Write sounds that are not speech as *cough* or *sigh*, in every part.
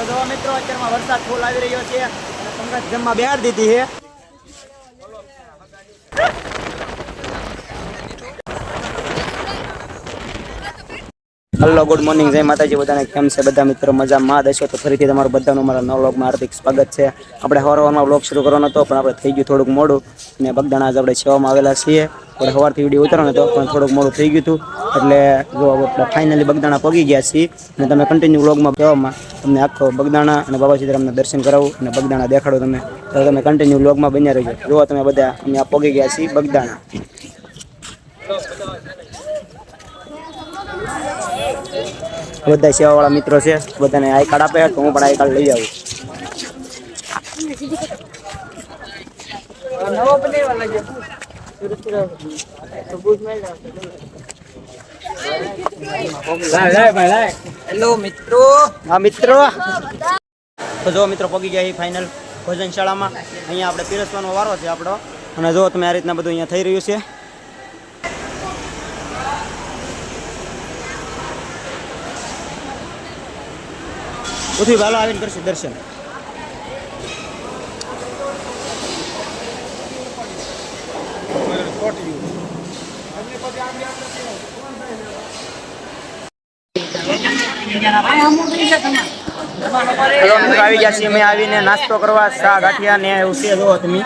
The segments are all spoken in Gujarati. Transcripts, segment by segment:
તો હલો ગુડ મોર્નિંગ જય માતાજી. બધાને કેમ છે? બધા મિત્રો મજામાં દેશો તો ફરીથી તમારું બધાનું મારા નવ વ્લોગમાં હાર્દિક સ્વાગત છે. આપણે સવારમાં વ્લોગ શરૂ કરવાનો હતો, પણ આપણે થઈ ગયું થોડુંક મોડું. અને બગદાણા આજે આપણે સેવામાં આવેલા છીએ. આપણે સવારથી વીડિયો ઉતારવાનો હતો, પણ થોડુંક મોડું થઈ ગયું હતું. એટલે જો આપણે ફાઇનલી બગદાણા પગી ગયા છીએ અને તમે કન્ટિન્યુ વ્લોગમાં કહેવામાં તમને આખો બગદાણા અને બાબા સીતારામના દર્શન કરાવું અને બગદાણા દેખાડો તમે. તો તમે કન્ટિન્યુ વ્લોગમાં બન્યા રહેજો. જુઓ તમે બધા અમે આ પગી ગયા છીએ બગદાણા. બધા સેવાવાળા મિત્રો છે, બધાને આઈ કાર્ડ આપે તો હું પણ આઈ કાર્ડ લઈ જાઉં હેલો મિત્રો. હા મિત્રો. તો જો મિત્રો પગી ગયા ફાઇનલ ભોજનશાળામાં. અહીંયા આપણે પીરસવાનો વારો છે આપણો. અને જો તમે આ રીતના બધું અહીંયા થઈ રહ્યું છે. ઉઠી ભાલો આવીને કરશું દર્શન. હેલો મિત્રો આવી ગયા છીએ. અમે આવીને નાસ્તો કરવા ચા ગાંઠિયા ને એવું છે. જો તમે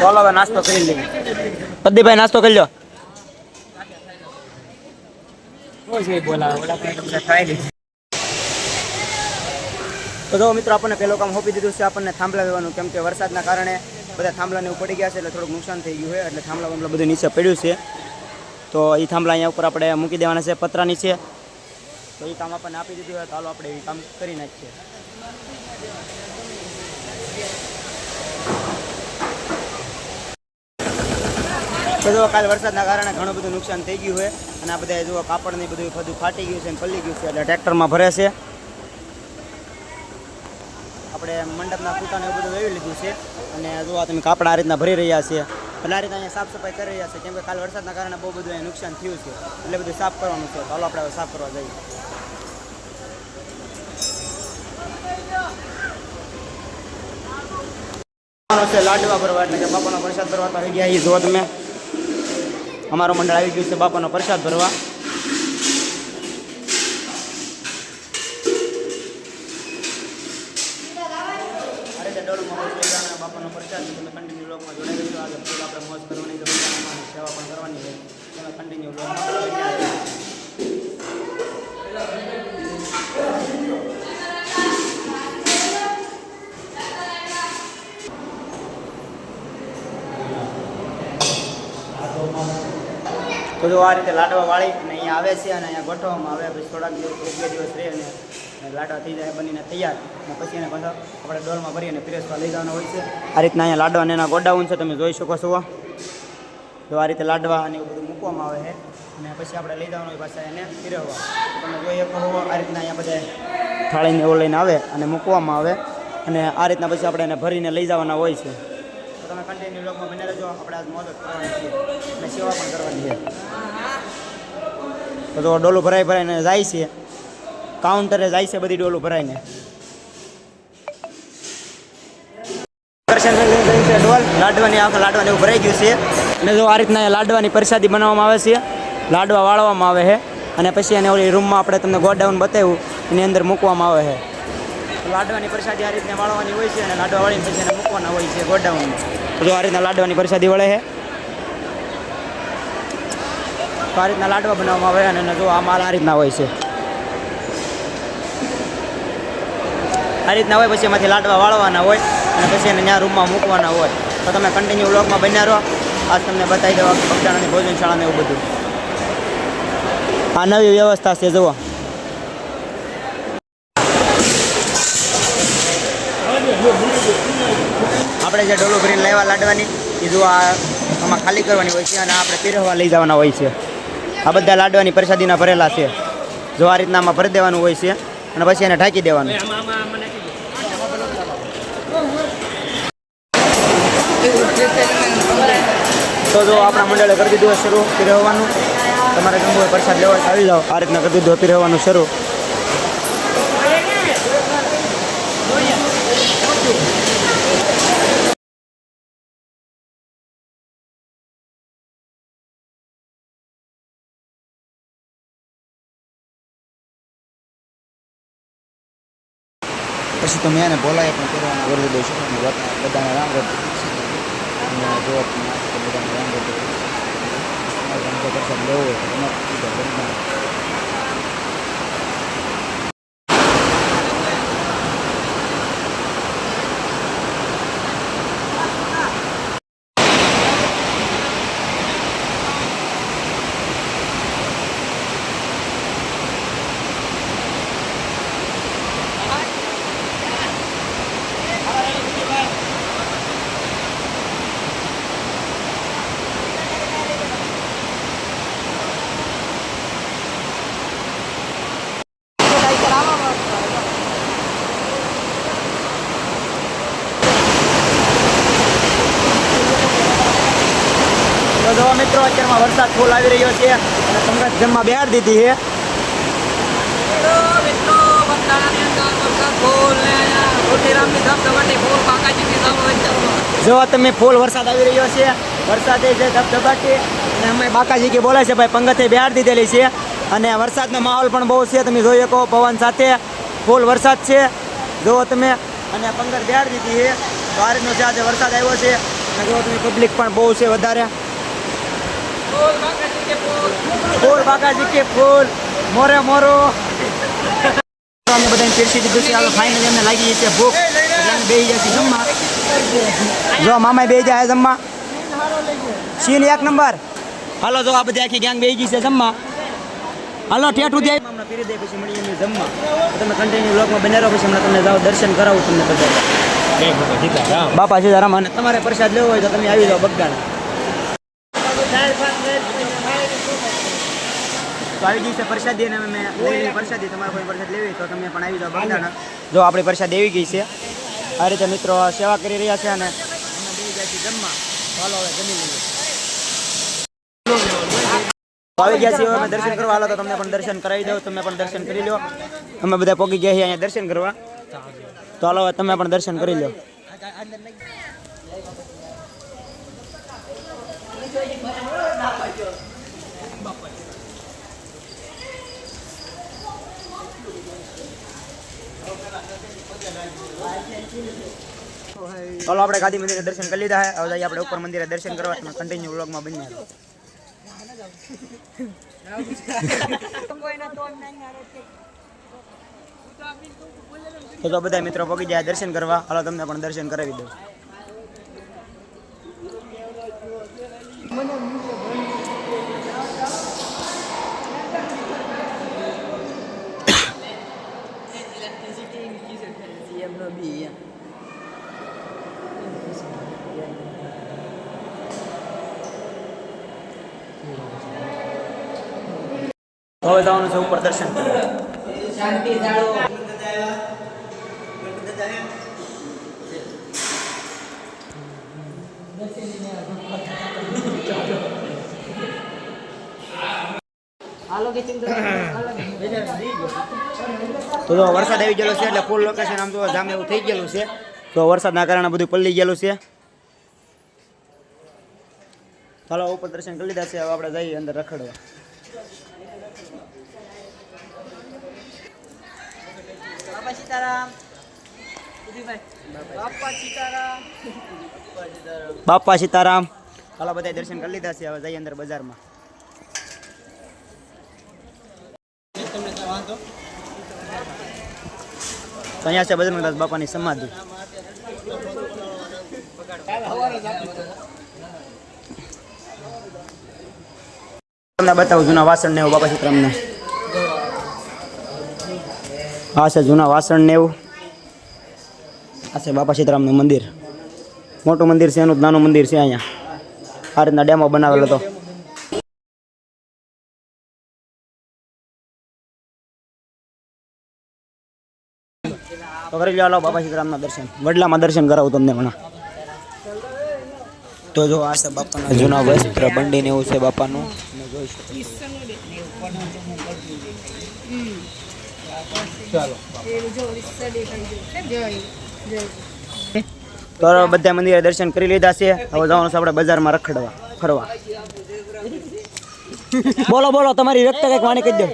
ચાલો હવે નાસ્તો કરી લઈએ. પદ્દીભાઈ નાસ્તો કરી લો. તો જો મિત્રો, આપણને પહેલો કામ હોપી દીધું છે, આપણને થાંભલા લેવાનું કેમ કે વરસાદના કારણે બધા થાંભલાને ઉપડી પડી ગયા છે, એટલે થોડુંક નુકસાન થઈ ગયું છે, એટલે થાંભલા બાંભલા બધું નીચે પડ્યું છે. તો એ થાંભલા અહીંયા ઉપર આપણે મૂકી દેવાના છે પતરા નીચે તો એ કામ આપણને આપી દીધું હોય તો હાલો આપણે એ કામ કરી નાખીએ. તો જો કાલે વરસાદના કારણે ઘણું બધું નુકસાન થઈ ગયું છે, અને આ બધા જો કાપડ ને બધું બધું ફાટી ગયું છે અને પલ્લી ગયું છે, એટલે ટ્રેક્ટરમાં ભરે છે. આપણે મંડપના ફૂટાને એવું બધું વેવી લીધું છે. અને જો આ તમે કાપડા આ રીતના ભરી રહ્યા છે. એટલે આ રીતના અહીંયા સાફ સફાઈ કરી રહ્યા છે, કેમ કે કાલે વરસાદના કારણે બહુ બધું અહીંયા નુકસાન થયું છે. એટલે બધું સાફ કરવાનું છે. તો હાલો આપણે સાફ કરવા જઈએ. છે લાડવા ભરવા, એટલે કે બાપાનો પ્રસાદ ભરવા તો આવી ગયા એ તમે. અમારો મંડળ આવી ગયું છે બાપાનો પ્રસાદ ભરવા આ રીતે ડોલમાં મોજ લઈ જવાના બાપાનો પ્રસાદ છે. તમે કન્ટિન્યુ બ્લોગમાં જોડાઈ રહેજો આજે ફૂલ આપણે મોજ કરવાની છે. સેવા પણ કરવાની છે. તમે કન્ટિન્યુ બ્લોગમાં તો જો આ રીતે લાડવા વાળી અને અહીંયા આવે છે અને અહીંયા ગોઠવવામાં આવે, પછી થોડાક દિવસ, એક બે દિવસ રહે અને લાડવા થઈ જાય બનીને તૈયાર. અને પછી એને પાછા આપણે ડોલમાં ભરીને પ્રેસવા લઈ જવાના હોય છે. આ રીતના અહીંયા લાડવા અને એના ગોડાઉન છે, તમે જોઈ શકો છો. તો આ રીતે લાડવા અને એવું બધું મૂકવામાં આવે છે. અને પછી આપણે લઈ જવાનું હોય પાછા એને ફિરવવા તમે જોઈ શકો હોવો આ રીતના અહીંયા બધા થાળીને એવું લઈને આવે અને મૂકવામાં આવે. અને આ રીતના પછી આપણે એને ભરીને લઈ જવાના હોય છે. તો તમે કન્ટિન્યુ લોકમાં બને રહેજો. આપણે આજ મદદ કરવાની છે અને સેવા પણ કરવાની છે. તો ડોલું ભરાઈ ભરાઈને જાય છે. કાઉન્ટરે જાય છે બધી ડોલું ભરાઈને. ડોલ. લાડવાની આખા લાડવાની એવું ભરાઈ ગયું છે. અને જો આ રીતના લાડવાની પ્રસાદી બનાવવામાં આવે છે, લાડવા વાળવામાં આવે છે. અને પછી એને ઓલી રૂમમાં આપણે તમને ગોડાઉન બતાવ્યું, એની અંદર મૂકવામાં આવે છે. લાડવાની પ્રસાદી આ રીતના વાળવાની હોય છે અને લાડવા વાળીને પછી એને મૂકવાના હોય છે ગોડાઉનમાં. જો આ રીતના લાડવાની પ્રસાદી વળે છે. તો આ રીતના લાડવા બનાવવામાં આવે અને જો આ માલ આ રીતના હોય છે. આ રીતના હોય, પછી એમાંથી લાડવા વાળવાના હોય અને પછી એને ત્યાં રૂમમાં મૂકવાના હોય. તો તમે કન્ટિન્યુ વ્લોગમાં બન્યા રહો. આજ તમને બતાવી દેવા બગદાણાની ભોજનશાળાને એવું બધું. આ નવી વ્યવસ્થા છે, જુઓ. આપણે જે ડોલું ભરીને લેવા લાડવાની, એ જો આમાં ખાલી કરવાની હોય છે અને આપણે પીરવવા લઈ જવાના હોય છે. આ બધા લાડવાની પ્રસાદીના ભરેલા છે. જો આ રીતના આમાં ભરી દેવાનું હોય છે. અને પછી એને ઢાંકી દેવાનું. તો જો આપણા મંડળે કરી દીધું શરૂ પીરવવાનું તમારે ગમવું પ્રસાદ લેવા આવી જાઓ. આ રીતના કરી દીધું પીરવવાનું શરૂ. પછી તમે એને બોલાય પણ કરવાનું કરી દીધું છે અને બધાને રામ રામ અને જો બધાને રામ તમારે લેવો હોય તો તમે કીધો બધાને. તો જો મિત્રો આવી રહ્યો છે અને પંકજ જમવા બહાર દીધી છે. જો તમે ફૂલ વરસાદ આવી રહ્યો છે વરસાદે છે ધબધબાટી અને અમે બાકાજી કે બોલે છે ભાઈ પંગતે બહાર દીધેલી છે. અને વરસાદનો માહોલ પણ બહુ છે તમે જોઈ શકો પવન સાથે ફૂલ વરસાદ છે. જુઓ તમે અને પંગત બહાર દીધી છે તો આ રીતનો છે આજે વરસાદ આવ્યો છે અને જુઓ તમે પબ્લિક પણ બહુ છે વધારે. ફૂલ બાકાજી કે ફૂલ. મોરે મોરો. અમે બધાને પીરસી દીધું છે. હવે ફાઇનલી અમને લાગી છે ભૂખ. એટલે બે જશે જમવા. જો મામા બે જાય જમવા. સીન એક નંબર હાલો જો આ બધી આખી ગેંગ બેસી ગઈ છે જમવા. હાલો ઠેઠ જાય હમણાં ફેરી દે પછી મળીએ અમે જમવા. તમે કન્ટિન્યુ બ્લોગમાં બને રહો પછી હમણાં તમને જાઓ દર્શન કરાવું તમને બધા. બાપા સીતારામ અને તમારે પ્રસાદ લેવો હોય તો તમે આવી જાઓ બગદાણા. તો આવી છે પ્રસાદી અને અમે લેવી પ્રસાદી. તમારે કોઈ તો તમે આવી જાઓ બગદાણા. જો આપણી પ્રસાદ એવી ગઈ છે. આ રીતે મિત્રો સેવા કરી રહ્યા છે અને અમે જમવા. ચાલો હવે જમી લઈએ. આવી ગયા છીએ અમે દર્શન કરવા. હાલો, તો તમને પણ દર્શન કરાવી દઉં. તમે પણ દર્શન કરી લો અમે બધા પોગી ગયા છીએ અહીંયા દર્શન કરવા. તો હાલો તમે પણ દર્શન કરી લો ચાલો આપણે ગાંધી મંદિરે દર્શન કરી લીધા હવે જઈએ આપણે ઉપર મંદિરે દર્શન કરવા. અને કન્ટિન્યુ વ્લોગમાં બની જાય તો બધા મિત્રો પગી જાય દર્શન કરવા. હાલો, તમને પણ દર્શન કરાવી દઉં. હવે જવાનું છે ઉપર દર્શન શાંતિ તો જો વરસાદ આવી ગયેલો છે એટલે ફૂલ લોકેશન આમ જોવા જામ એવું થઈ ગયેલું છે. તો વરસાદના કારણે બધું પલ્લી ગયેલું છે. ચાલો ઉપર દર્શન કરી લીધા છે. હવે આપણે જઈએ અંદર રખડવા. સીતારામ. બાપા સીતારામ. બાપા બધા દર્શન કરી લીધા છે. હવે જઈએ અંદર બજારમાં. અહીંયા છે બજરંગદાસ બાપાની સમાધિ. તમને બતાવું જૂના વાસણ ને એવું બાપા સીતારામને. આ છે જૂના વાસણ ને એવું. આ છે બાપા સીતારામનું મંદિર. મોટું મંદિર છે, એનું જ નાનું મંદિર છે અહીંયા. આ રીતના ડેમો બનાવેલો હતો. તો કરી લો બાપા સીતારામના દર્શન. વડલામાં દર્શન કરાવું તમને હમણાં. તો જો આ છે બાપાના જૂના વસ્ત્ર બંડીને એવું છે બાપાનું. જોઈ શકો તો બધા મંદિરે દર્શન કરી લીધા છે. હવે જવાનું છે આપણે બજારમાં રખડવા, ફરવા. બોલો બોલો, તમારી વ્યક્ત કંઈક વાણી કહી દો.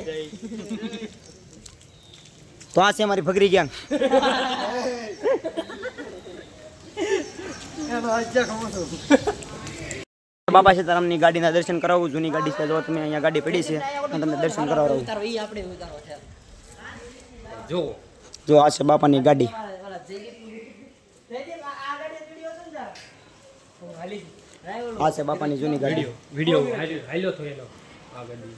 તો આ છે મારી ભગરી ગેંગ બાબા સીતારામની ગાડીના દર્શન કરાવું, જૂની ગાડી છે, જો તમે અહીંયા ગાડી પડી છે અને તમને દર્શન કરાવડાવું. જો જો આ છે બાપાની ગાડી. આ છે બાપાની જૂની ગાડી. વિડિયો હાલ્યો થયેલો આ ગાડી.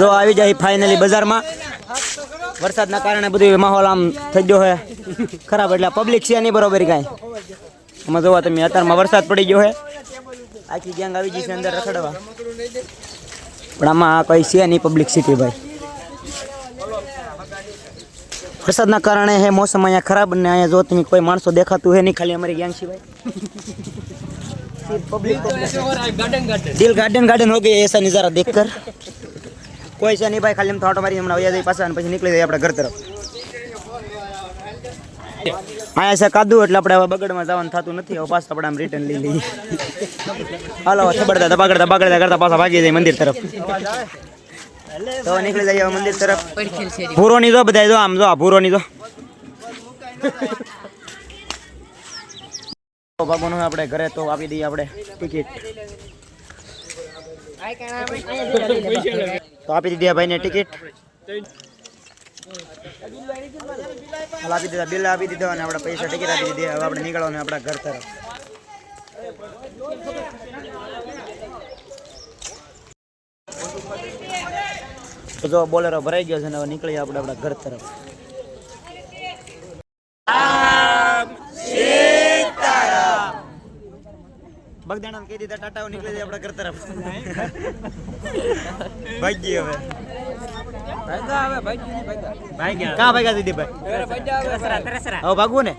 જો આવી જાય ફાઇનલી બજારમાં. વરસાદના કારણે બધું માહોલ આમ થઈ ગયો છે ખરાબ એટલે પબ્લિક છે નહીં બરોબર કાંઈ. આમાં જોવા તમે અત્યારમાં વરસાદ પડી ગયો છે આખી ગેંગ આવી જશે છે અંદર રખડવા. પણ આમાં કઈ છે નહીં પબ્લિક સિટી ભાઈ. વરસાદના કારણે હે મોસમ અહીંયા ખરાબ ને અહીંયા જો તમે કોઈ માણસો દેખાતું હે નહીં ખાલી અમારી ગેંગ સિવાય દિલ ગાર્ડન ગાર્ડન હો ગઈ એસા નજારા દેખ કર. કોઈ છે નહીં ભાઈ ખાલી એમ થોટો મારી હમણાં વયા જાય પાછા પછી નીકળી જાય આપણે ઘર તરફ. અહીંયા છે કાદુ એટલે આપણે હવે બગડમાં જવાનું થતું નથી. હવે પાછા આપણે આમ રિટર્ન લઈ લઈએ. હાલો થબડતા દબાગડતા બગડતા કરતા પાછા ભાગી જાય મંદિર તરફ. તો નીકળી જઈએ મંદિર તરફ. ભૂરોની જો બધા જો આમ જો આ નહીં જો. ભાગવાનું આપણે ઘરે તો આપી દઈએ આપણે ટિકિટ. તો આપી દીધી ભાઈને ટિકિટ. આપી દીધા બિલ આપી દીધો અને આપણે પૈસા ટિકિટ આપી દીધી. હવે આપણે નીકળવાનું આપણા ઘર તરફ. તો જો બોલેરો ભરાઈ ગયો છે ને હવે નીકળીએ આપણે આપણા ઘર તરફ. બગદાણા કહી દીધા ટાટા નીકળી જાય આપણા ઘર તરફ. ભાગી હવે. ભાગ્યા. ભાગ્યા ભાગ્યા કાં ભાઈ? હવે. ભાગવું ને?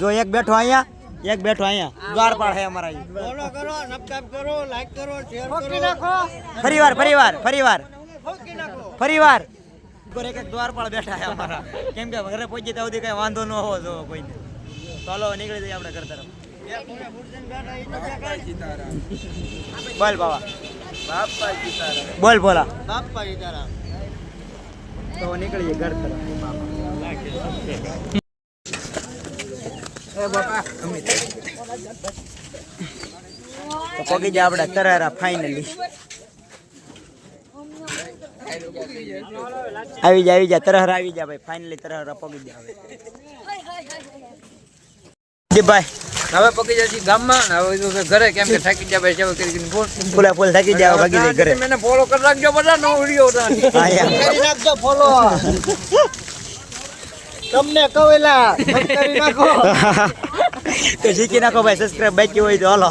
જો એક બેઠો અહીંયા. એક બેઠો અહીંયા. દ્વારપાળ હે અમારા અહીં. ફોલો કરો સબસ્ક્રાઇબ કરો લાઈક કરો શેર કરો. ફરીવાર ફરીવાર ફરીવાર. ફોકી નાખો. ફરીવાર. ઉપર એક એક દ્વારપાળ બેઠા હે અમારા. કેમ કે ઘરે પહોંચી ત્યાં સુધી કઈ વાંધો ન હોવો જો કોઈને. ચાલો નીકળી જઈએ આપણે ઘર તરફ. બોલ બાબા બોલ બોલા બાપા સીતારામ તો નીકળી નીકળીએ ઘર તરફ. તો પગી જાય આપણે તરારા ફાઇનલી આવી જા આવી જા તરહર આવી જા ભાઈ ફાઇનલી તરહર પગી જા હવે દીપભાઈ હવે પકી જશે ગામમાં હવે ઘરે કેમ કે થાકી જાય ભાઈ સેવા કરી ફોન. ફૂલા ફૂલ થાકી જાવ ભાગી જાય ઘરે. મને ફોલો કરી રાખજો બધા નો વિડિયો *laughs* હા યાર. કરી નાખજો ફોલો *laughs* તમને કવેલા કરી નાખો. *laughs* તો શીખી નાખો ભાઈ સબસ્ક્રાઇબ બાકી હોય તો હાલો.